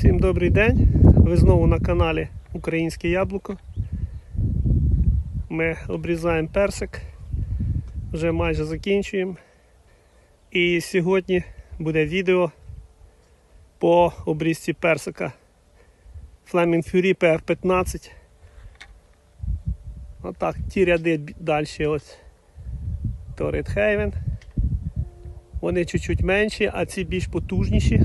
Всім добрий день. Ви знову на каналі Українське Яблуко. Ми обрізаємо персик, вже майже закінчуємо. І сьогодні буде відео по обрізці персика Flaming Fury PR15. Отак, ті ряди далі ось Torrid Haven. Вони чуть-чуть менші, а ці більш потужніші.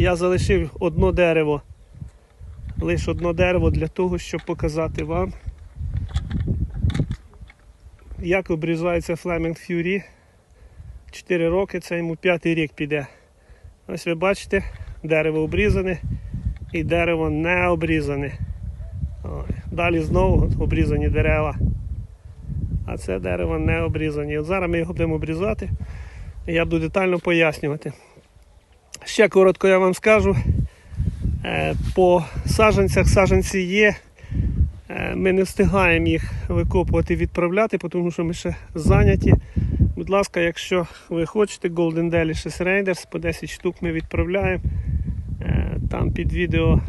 Я залишив одно дерево. Лише одно дерево для того, щоб показати вам, як обрізається Flaming Fury. 4 роки, це йому п'ятий рік піде. Ось ви бачите, дерево обрізане і дерево не обрізане. Далі знову обрізані дерева. А це дерево не обрізані. От зараз ми його будемо обрізати. Я буду детально пояснювати. Ще коротко я вам скажу. Е, По саджанцях саджанці є. Е, Ми не встигаємо їх викопувати, відправляти, тому що ми ще зайняті. Будь ласка, якщо ви хочете Golden Delicious Raiders, по 10 штук ми відправляємо. Е, Там під відео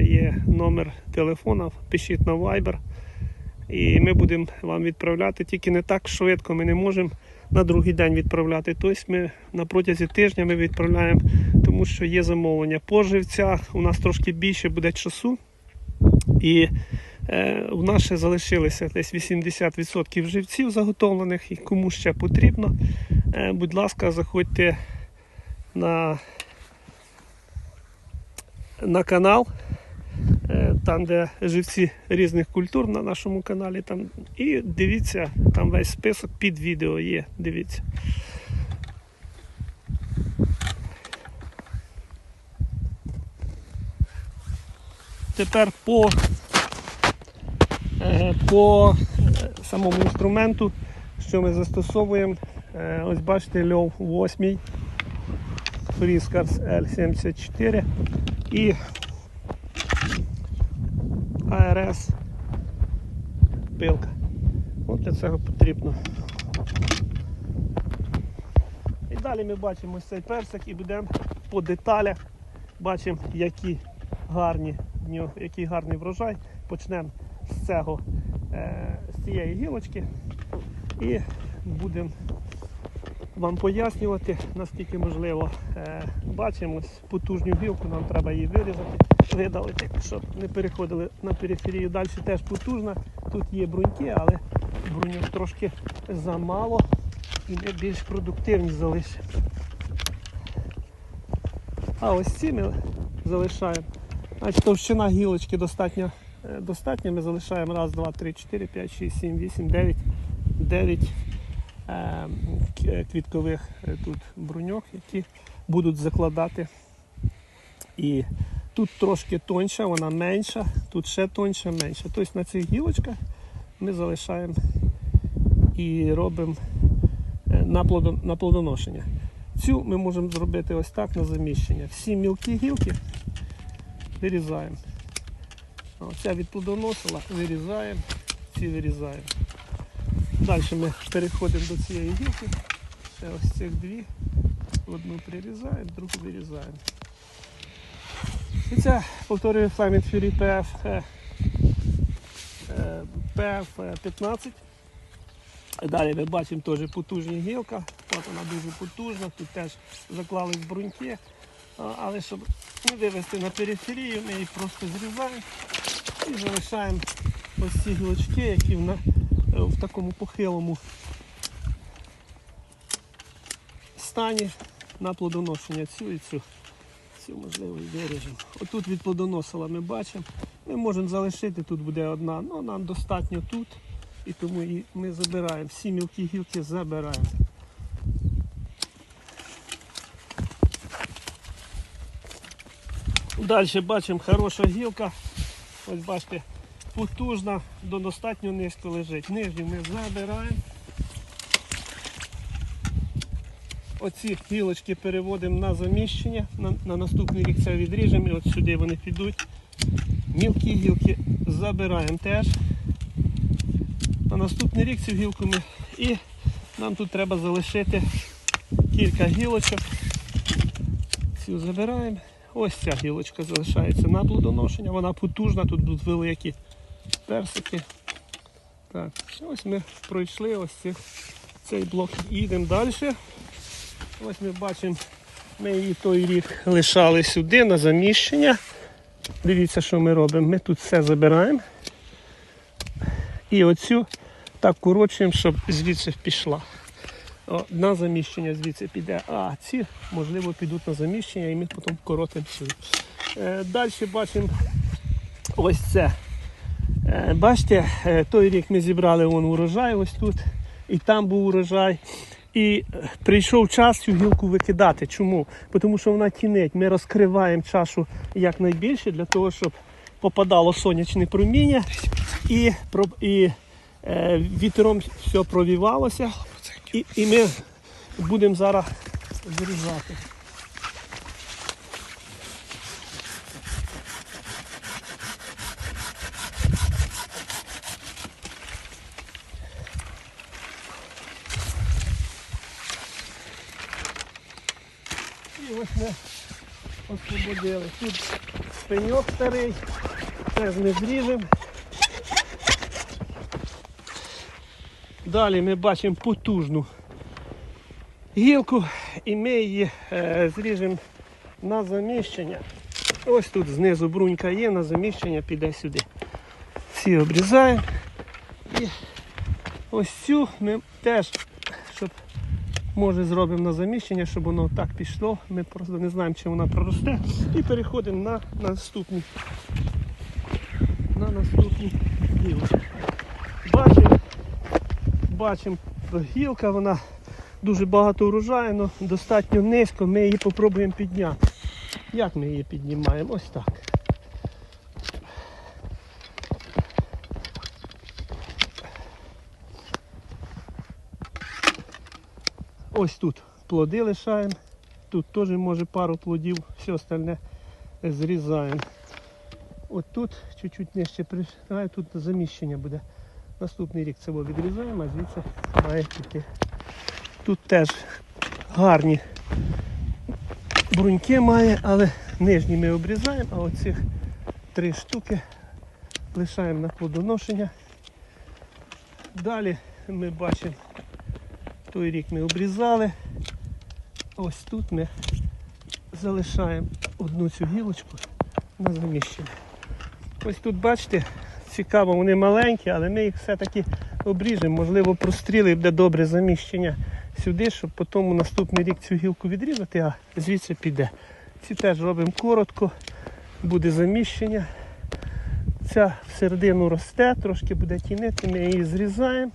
є номер телефона, пишіть на Viber. І ми будемо вам відправляти тільки не так швидко, ми не можемо на другий день відправляти. Тобто ми на протязі тижня ми відправляємо, тому що є замовлення. По живцях у нас трошки більше буде часу. І е, у нас ще залишилося десь 80% живців заготовлених, і кому ще потрібно. Е, будь ласка, заходьте на, на канал. Е, Там, де живці різних культур на нашому каналі. Там, і дивіться, там весь список під відео є. Дивіться. Тепер по, е, по е, самому інструменту, що ми застосовуємо. Ось бачите, льов 8 Фріскарс L74 і АРС пилка. От для цього потрібно. І далі ми бачимо цей персик і будемо по деталях бачимо, які гарні який гарний врожай. Почнемо з цього, е, з цієї гілочки і будемо вам пояснювати, наскільки можливо. Е, бачимо потужню гілку, нам треба її вирізати, видалити, щоб не переходили на периферію. Далі теж потужна. Тут є бруньки, але бруньок трошки замало і ми більш продуктивні залишимо. А ось ці ми залишаємо. Значить, товщина гілочки достатньо, е, достатньо. Ми залишаємо раз, два, три, чотири, п'ять, шість, сім, вісім, дев'ять, дев'ять е, к- квіткових е, тут бруньок, які будуть закладати. І тут трошки тоньша, вона менша, тут ще тоньша, менша. Тобто на цих гілочках ми залишаємо і робимо е, на плодоношення. Цю ми можемо зробити ось так на заміщення. Всі мілкі гілки вирізаємо. Оця відплодоносила, вирізаємо, ці вирізаємо. Далі ми переходимо до цієї гілки. Ще ось цих дві. Одну прирізаємо, другу вирізаємо. І це, повторюю, Flaming Fury PF, PF 15. Далі ми бачимо теж потужна гілка. От вона дуже потужна, тут теж заклались бруньки. Але щоб не вивести на периферію, ми їх просто зрізаємо і залишаємо ось ці гілочки, які в, на, е, в такому похилому стані на плодоношення цю і цю. Цю можливо і виріжемо. Отут від плодоносила ми бачимо. Ми можемо залишити, тут буде одна, але нам достатньо тут. І тому і ми забираємо. Всі мілкі гілки забираємо. Далі бачимо хороша гілка. Ось бачите, потужна, до достатньо низько лежить. Нижню ми забираємо. Оці гілочки переводимо на заміщення. На, на наступний рік це відріжемо і от сюди вони підуть. Мілкі гілки забираємо теж. На наступний рік цю гілку ми і нам тут треба залишити кілька гілочок. Цю забираємо. Ось ця гілочка залишається на плодоношення. Вона потужна, тут будуть великі персики. Так, ось ми пройшли ось цих, цей блок. Їдемо далі. Ось ми бачимо, ми її той рік лишали сюди на заміщення. Дивіться, що ми робимо. Ми тут все забираємо. І оцю так коротшуємо, щоб звідси пішла. О, на заміщення звідси піде. А ці, можливо, підуть на заміщення і ми потім коротимо сюди. Е, далі бачимо ось це. Е, бачите, е, той рік ми зібрали вон урожай ось тут, і там був урожай. І е, прийшов час цю гілку викидати. Чому? Тому що вона тінить. Ми розкриваємо чашу якнайбільше для того, щоб попадало сонячне проміння і, і е, вітром все провівалося. І, і ми будемо зараз зрізати. І ось ми освободили. Тут пеньок старий, теж ми зріжемо. Далі ми бачимо потужну гілку і ми її е, зріжемо на заміщення. Ось тут знизу брунька є, на заміщення піде сюди. Всі обрізаємо. І ось цю ми теж, може зробимо на заміщення, щоб воно так пішло. Ми просто не знаємо, чи вона проросте. І переходимо на наступні. На наступні гілки. Бачимо, бачимо гілка, вона дуже багато урожаю, але достатньо низько. Ми її спробуємо підняти. Як ми її піднімаємо? Ось так. Ось тут плоди лишаємо. Тут теж може пару плодів, все остальне зрізаємо. От тут чуть-чуть нижче пришиваю, тут заміщення буде. Наступний рік це відрізаємо, а звідси має піти. Тут теж гарні бруньки має, але нижні ми обрізаємо, а оцих три штуки лишаємо на плодоношення. Далі ми бачимо, той рік ми обрізали. Ось тут ми залишаємо одну цю гілочку на заміщення. Ось тут бачите, цікаво, вони маленькі, але ми їх все-таки обріжемо. Можливо, простріли і буде добре заміщення сюди, щоб потім наступний рік цю гілку відрізати, а звідси піде. Ці теж робимо коротко, буде заміщення. Ця всередину росте, трошки буде тінити, ми її зрізаємо.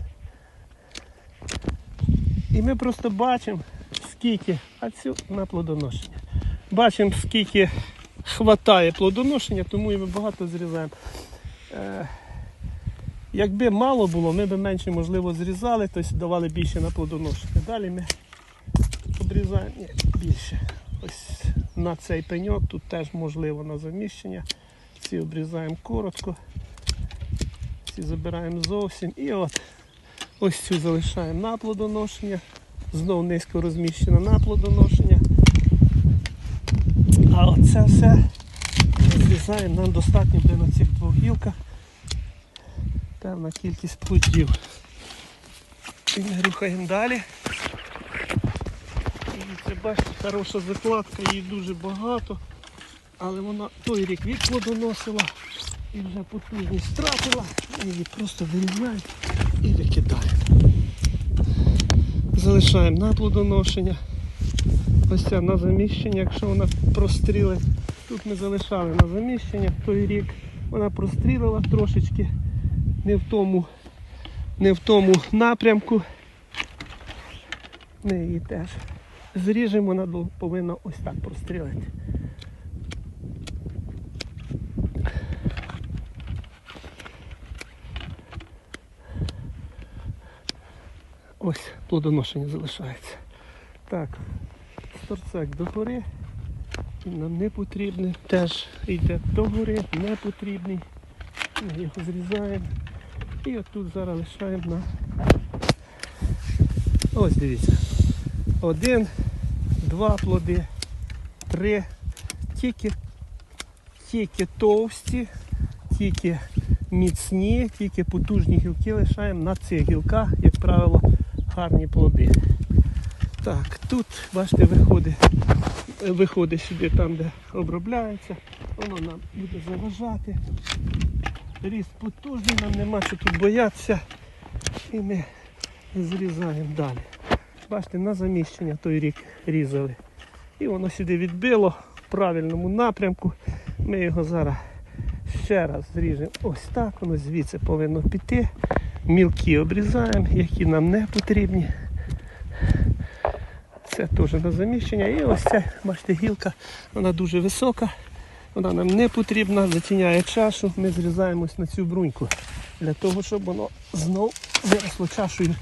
І ми просто бачимо, скільки, а цю на плодоношення. Бачимо, скільки хватає плодоношення, тому і ми багато зрізаємо. Е, якби мало було, ми б менше, можливо, зрізали, тобто давали більше на плодоношення. Далі ми обрізаємо ні, більше. Ось на цей пеньок тут теж можливо на заміщення. Ці обрізаємо коротко, ці забираємо зовсім. І от ось цю залишаємо на плодоношення. Знову низько розміщена на плодоношення. А оце все зрізаємо, нам достатньо буде на цих двох гілках. Певна кількість плодів. І ми рухаємо далі. І це бачите, хороша закладка, її дуже багато. Але вона той рік відплодоносила і вже потужність втратила. Її просто вирізаємо і викидаємо. Залишаємо на плодоношення. Ось ця на заміщення, якщо вона прострілить. Тут ми залишали на заміщення той рік. Вона прострілила трошечки не в тому, не в тому напрямку. Ми її теж зріжемо, вона повинна ось так прострілити. Ось плодоношення залишається. Так, торцек догори. Він нам не потрібний. Теж йде догори, не потрібний. Ми його зрізаємо. І отут зараз лишаємо на. Ось дивіться. Один, два плоди, три, тільки, тільки товсті, тільки міцні, тільки потужні гілки лишаємо на цих гілках, як правило, гарні плоди. Так, тут, бачите, виходить, виходить сюди там, де обробляється, воно нам буде заважати. Ріст потужний, нам нема що тут боятися. І ми зрізаємо далі. Бачите, на заміщення той рік різали. І воно сюди відбило в правильному напрямку. Ми його зараз ще раз зріжемо. Ось так, воно звідси повинно піти. Мілкі обрізаємо, які нам не потрібні. Це теж на заміщення. І ось ця, бачите, гілка, вона дуже висока. Вона нам не потрібна, затіняє чашу. Ми зрізаємо ось на цю бруньку для того, щоб воно знов виросло чашею.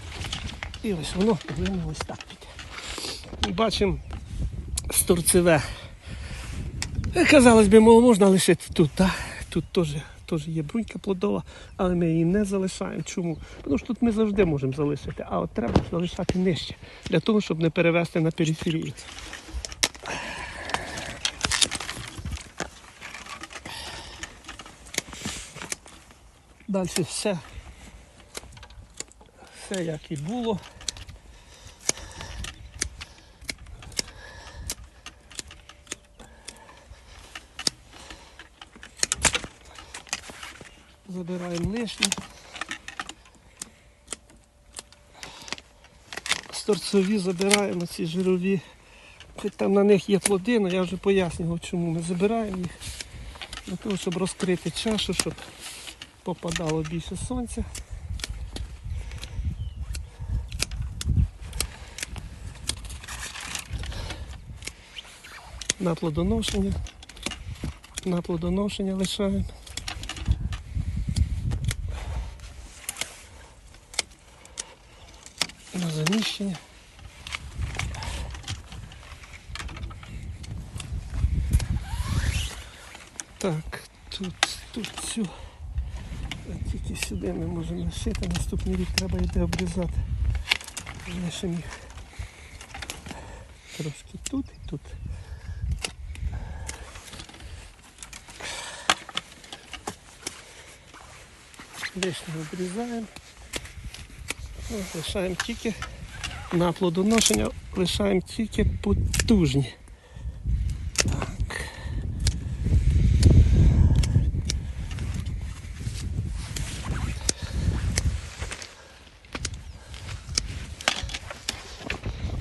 І ось воно повинно ось так піти. Бачимо сторцеве. Е, Казалось би, можна лишити тут. Так? Тут теж, теж є брунька плодова, але ми її не залишаємо. Чому? Тому що тут ми завжди можемо залишити, а от треба залишати нижче, для того, щоб не перевести на периферію. Далі все, все як і було. Забираємо. Сторцові забираємо ці жирові. Хоч там на них є плоди, але я вже пояснював, чому ми забираємо їх. Для того, щоб розкрити чашу, щоб попадало більше сонця. На плодоношення. На плодоношення лишаємо. На. Так, тут, тут. А Тільки сюди ми можемо лишити. Наступний рік треба йти обрізати. Лишимо їх трошки тут і тут. Лишнє обрізаємо. Ну, Лишаємо тільки на плодоношення, лишаємо тільки потужні. Так.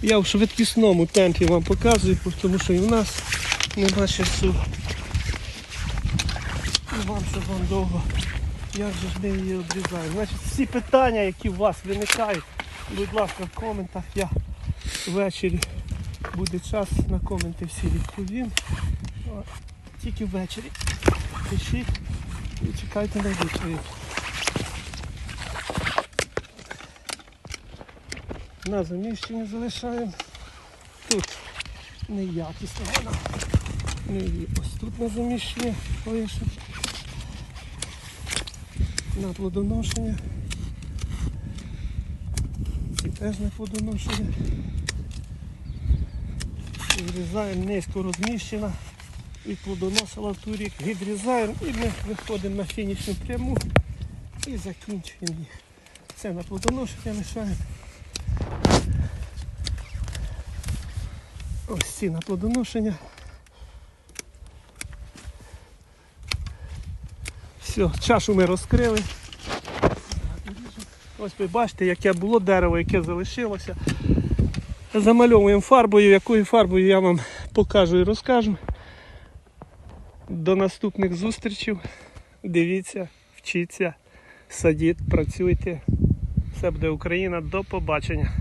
Я в швидкісному темпі вам показую, тому що і в нас нема часу. І вам, щоб вам довго. Як же ж ми її обрізаємо? Значить, всі питання, які у вас виникають, будь ласка, в коментах. Я ввечері буде час на коменти всі відповім. Тільки ввечері. Пишіть і чекайте на відповідь. На заміщення залишаємо. Тут неякісна вона. Ми її ось тут на заміщення лишимо. На плодоношення. Теж на плодоношення. Відрізаємо низько розміщена і плодоносила в ту рік. Відрізаємо і ми виходимо на фінішну пряму і закінчуємо їх. Це на плодоношення лишаємо. Ось ці на плодоношення. Все, чашу ми розкрили. Ось ви бачите, яке було дерево, яке залишилося. Замальовуємо фарбою, якою фарбою я вам покажу і розкажу. До наступних зустрічей. Дивіться, вчіться, садіть, працюйте. Все буде Україна. До побачення.